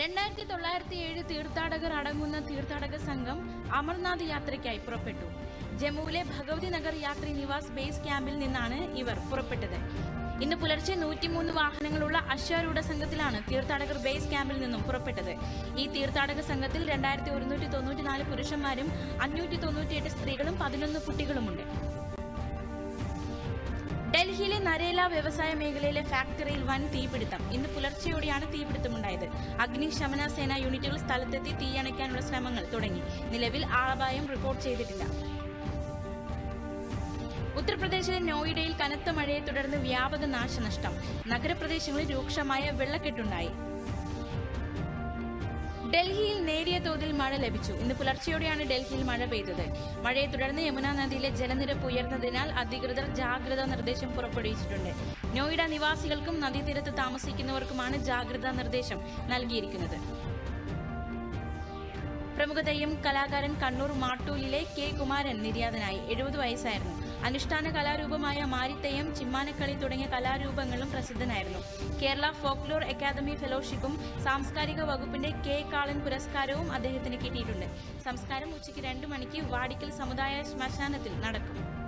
രണ്ടായിരത്തി തൊള്ളായിരത്തി ഏഴ് തീർത്ഥാടകർ അടങ്ങുന്ന തീർത്ഥാടക സംഘം അമർനാഥ് യാത്രയ്ക്കായി പുറപ്പെട്ടു. ജമ്മുവിലെ ഭഗവതി നഗർ യാത്രി നിവാസ് ബേസ് ക്യാമ്പിൽ നിന്നാണ് ഇവർ പുറപ്പെട്ടത്. ഇന്ന് പുലർച്ചെ നൂറ്റിമൂന്ന് വാഹനങ്ങളുള്ള അശ്വാരൂഢ സംഘത്തിലാണ് തീർത്ഥാടകർ ബേസ് ക്യാമ്പിൽ നിന്നും പുറപ്പെട്ടത്. ഈ തീർത്ഥാടക സംഘത്തിൽ രണ്ടായിരത്തി ഒരുന്നൂറ്റി തൊണ്ണൂറ്റിനാല് പുരുഷന്മാരും അഞ്ഞൂറ്റി തൊണ്ണൂറ്റിയെട്ട് സ്ത്രീകളും പതിനൊന്ന് കുട്ടികളുമുണ്ട്. ഡൽഹിയിലെ നരേല വ്യവസായ മേഖലയിലെ ഫാക്ടറിയിൽ വൻ തീപിടുത്തം. ഇന്ന് പുലർച്ചെയോടെയാണ് തീപിടുത്തമുണ്ടായത്. അഗ്നിശമന സേന യൂണിറ്റുകൾ സ്ഥലത്തെത്തി തീയണയ്ക്കാനുള്ള ശ്രമങ്ങൾ തുടങ്ങി. നിലവിൽ ആളപായം റിപ്പോർട്ട് ചെയ്തിട്ടില്ല. ഉത്തർപ്രദേശിലെ നോയിഡയിൽ കനത്ത മഴയെ തുടർന്ന് വ്യാപക നാശനഷ്ടം. നഗരപ്രദേശങ്ങളിൽ രൂക്ഷമായ വെള്ളക്കെട്ടുണ്ടായി. ഡൽഹിയിൽ നേരിയ തോതിൽ മഴ ലഭിച്ചു. ഇന്ന് പുലർച്ചെയോടെയാണ് ഡൽഹിയിൽ മഴ പെയ്തത്. മഴയെ തുടർന്ന് യമുന നദിയിലെ ജലനിരപ്പ് ഉയർന്നതിനാൽ അധികൃതർ ജാഗ്രതാ നിർദ്ദേശം പുറപ്പെടുവിച്ചിട്ടുണ്ട്. നോയിഡ നിവാസികൾക്കും നദീതീരത്ത് താമസിക്കുന്നവർക്കുമാണ് ജാഗ്രതാ നിർദ്ദേശം നൽകിയിരിക്കുന്നത്. പ്രമുഖ തെയ്യം കലാകാരൻ കണ്ണൂർ മാട്ടൂലിലെ കെ കുമാരൻ നിര്യാതനായി. എഴുപത് വയസ്സായിരുന്നു. അനുഷ്ഠാന കലാരൂപമായ മാരിത്തെയ്യം ചിമ്മാനക്കളി തുടങ്ങിയ കലാരൂപങ്ങളും പ്രസിദ്ധനായിരുന്നു. കേരള ഫോക്ലോർ അക്കാദമി ഫെലോഷിപ്പും സാംസ്കാരിക വകുപ്പിന്റെ കെ കാളൻ പുരസ്കാരവും അദ്ദേഹത്തിന് കിട്ടിയിട്ടുണ്ട്. സംസ്കാരം ഉച്ചയ്ക്ക് രണ്ടു മണിക്ക് വാടിക്കൽ സമുദായ ശ്മശാനത്തിൽ നടക്കും.